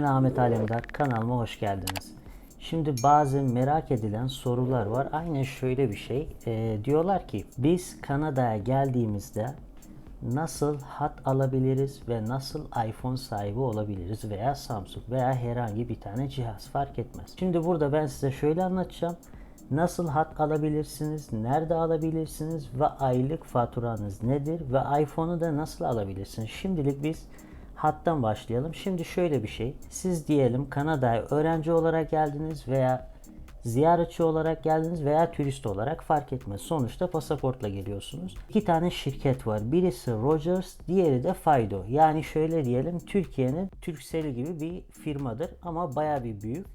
Ben Ahmet Alemdar, kanalıma hoş geldiniz. Şimdi bazı merak edilen sorular var. Aynen şöyle bir şey. Ee, diyorlar ki biz Kanada'ya geldiğimizde nasıl hat alabiliriz ve nasıl iPhone sahibi olabiliriz veya Samsung veya herhangi bir tane cihaz fark etmez. Şimdi burada ben size şöyle anlatacağım. Nasıl hat alabilirsiniz, nerede alabilirsiniz ve aylık faturanız nedir ve iPhone'u da nasıl alabilirsiniz? Şimdilik biz hattan başlayalım. Şimdi şöyle bir şey. Siz diyelim Kanada'ya öğrenci olarak geldiniz veya ziyaretçi olarak geldiniz veya turist olarak fark etmez. Sonuçta pasaportla geliyorsunuz. İki tane şirket var. Birisi Rogers, diğeri de Fido. Yani şöyle diyelim Türkiye'nin Turkcell gibi bir firmadır ama baya bir büyük.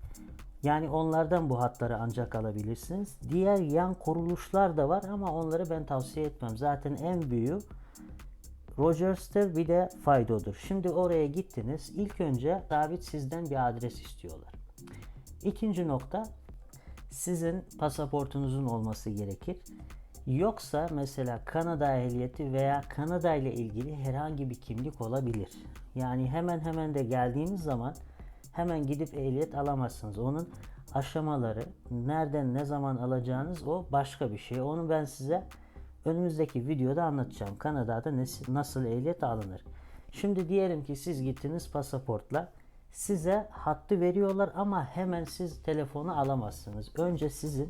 Yani onlardan bu hatları ancak alabilirsiniz. Diğer yan kuruluşlar da var ama onları ben tavsiye etmem. Zaten en büyüğü Rogers'tır bir de Fido'dur. Şimdi oraya gittiniz. İlk önce sabit sizden bir adres istiyorlar. İkinci nokta sizin pasaportunuzun olması gerekir. Yoksa mesela Kanada ehliyeti veya Kanada ile ilgili herhangi bir kimlik olabilir. Yani hemen hemen de geldiğiniz zaman hemen gidip ehliyet alamazsınız. Onun aşamaları, nereden ne zaman alacağınız o başka bir şey. Onu ben size önümüzdeki videoda anlatacağım. Kanada'da nasıl ehliyet alınır. Şimdi diyelim ki siz gittiniz pasaportla. Size hattı veriyorlar ama hemen siz telefonu alamazsınız. Önce sizin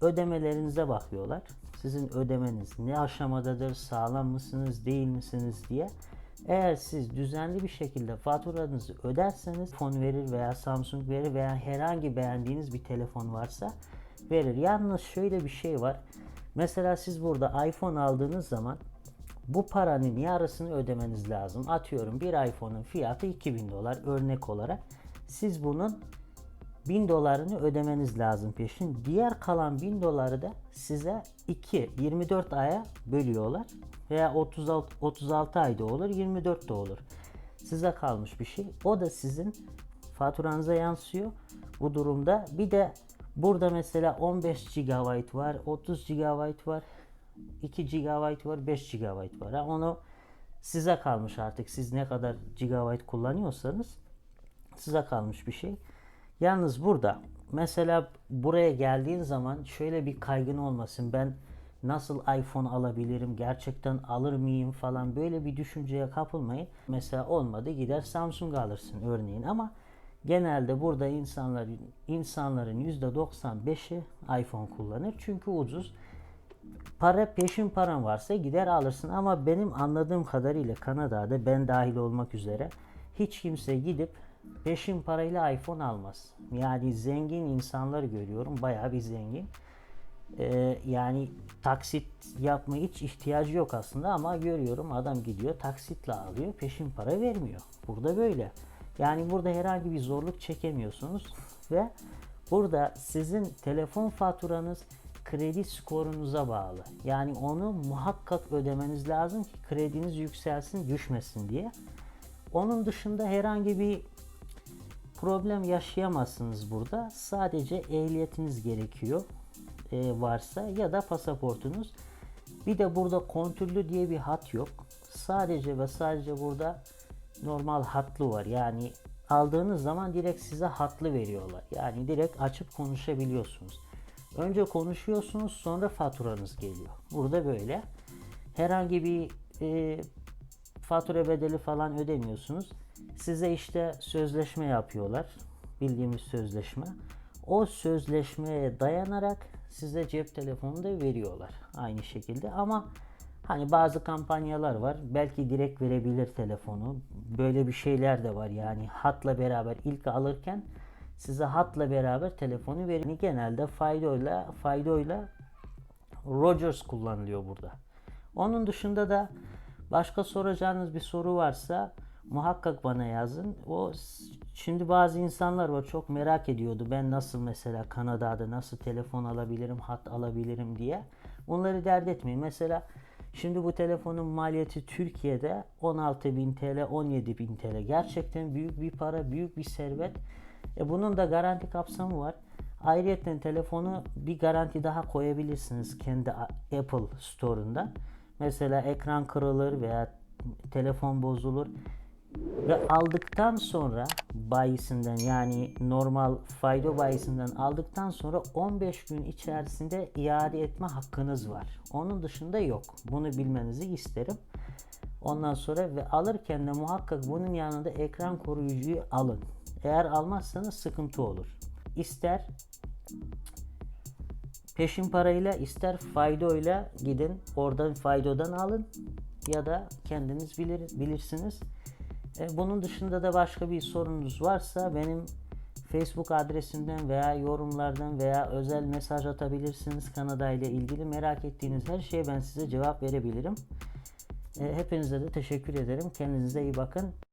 ödemelerinize bakıyorlar. Sizin ödemeniz ne aşamadadır, sağlam mısınız, değil misiniz diye. Eğer siz düzenli bir şekilde faturanızı öderseniz fon verir veya Samsung verir veya herhangi beğendiğiniz bir telefon varsa verir. Yalnız şöyle bir şey var. Mesela siz burada iPhone aldığınız zaman bu paranın yarısını ödemeniz lazım. Atıyorum bir iPhone'un fiyatı 2000 dolar örnek olarak. Siz bunun 1000 dolarını ödemeniz lazım peşin. Diğer kalan 1000 doları da size 2 24 aya bölüyorlar veya 36 36 ayda olur, 24 de olur. Size kalmış bir şey. O da sizin faturanıza yansıyor. Bu durumda bir de burada mesela 15 GB var, 30 GB var, 2 GB var, 5 GB var. Ha, onu size kalmış artık. Siz ne kadar GB kullanıyorsanız size kalmış bir şey. Yalnız burada mesela buraya geldiğin zaman şöyle bir kaygın olmasın. Ben nasıl iPhone alabilirim, gerçekten alır mıyım falan böyle bir düşünceye kapılmayın. Mesela olmadı gider Samsung alırsın örneğin ama genelde burada insanların insanların %95'i iPhone kullanır çünkü ucuz. Para peşin paran varsa gider alırsın ama benim anladığım kadarıyla Kanada'da ben dahil olmak üzere hiç kimse gidip peşin parayla iPhone almaz. Yani zengin insanlar görüyorum bayağı bir zengin. Ee, yani taksit yapma hiç ihtiyacı yok aslında ama görüyorum adam gidiyor taksitle alıyor peşin para vermiyor. Burada böyle. Yani burada herhangi bir zorluk çekemiyorsunuz ve burada sizin telefon faturanız kredi skorunuza bağlı. Yani onu muhakkak ödemeniz lazım ki krediniz yükselsin düşmesin diye. Onun dışında herhangi bir problem yaşayamazsınız burada. Sadece ehliyetiniz gerekiyor e, varsa ya da pasaportunuz. Bir de burada kontürlü diye bir hat yok. Sadece ve sadece burada normal hatlı var. Yani aldığınız zaman direkt size hatlı veriyorlar. Yani direkt açıp konuşabiliyorsunuz. Önce konuşuyorsunuz sonra faturanız geliyor. Burada böyle. Herhangi bir e, fatura bedeli falan ödemiyorsunuz. Size işte sözleşme yapıyorlar. Bildiğimiz sözleşme. O sözleşmeye dayanarak size cep telefonu da veriyorlar aynı şekilde ama hani bazı kampanyalar var belki direkt verebilir telefonu böyle bir şeyler de var yani hatla beraber ilk alırken size hatla beraber telefonu verin genelde faydoyla faydoyla Rogers kullanılıyor burada onun dışında da başka soracağınız bir soru varsa muhakkak bana yazın. O şimdi bazı insanlar var çok merak ediyordu. Ben nasıl mesela Kanada'da nasıl telefon alabilirim, hat alabilirim diye. Onları dert etmeyin. Mesela şimdi bu telefonun maliyeti Türkiye'de 16.000 TL, 17.000 TL. Gerçekten büyük bir para, büyük bir servet. E bunun da garanti kapsamı var. Ayrıca telefonu bir garanti daha koyabilirsiniz kendi Apple Store'unda. Mesela ekran kırılır veya telefon bozulur Ve aldıktan sonra bayisinden yani normal fayda bayisinden aldıktan sonra 15 gün içerisinde iade etme hakkınız var. Onun dışında yok. Bunu bilmenizi isterim. Ondan sonra ve alırken de muhakkak bunun yanında ekran koruyucuyu alın. Eğer almazsanız sıkıntı olur. İster peşin parayla ister faydoyla gidin oradan faydodan alın ya da kendiniz bilir, bilirsiniz. E, bunun dışında da başka bir sorunuz varsa benim Facebook adresimden veya yorumlardan veya özel mesaj atabilirsiniz Kanada ile ilgili merak ettiğiniz her şeye ben size cevap verebilirim. E, hepinize de teşekkür ederim. Kendinize iyi bakın.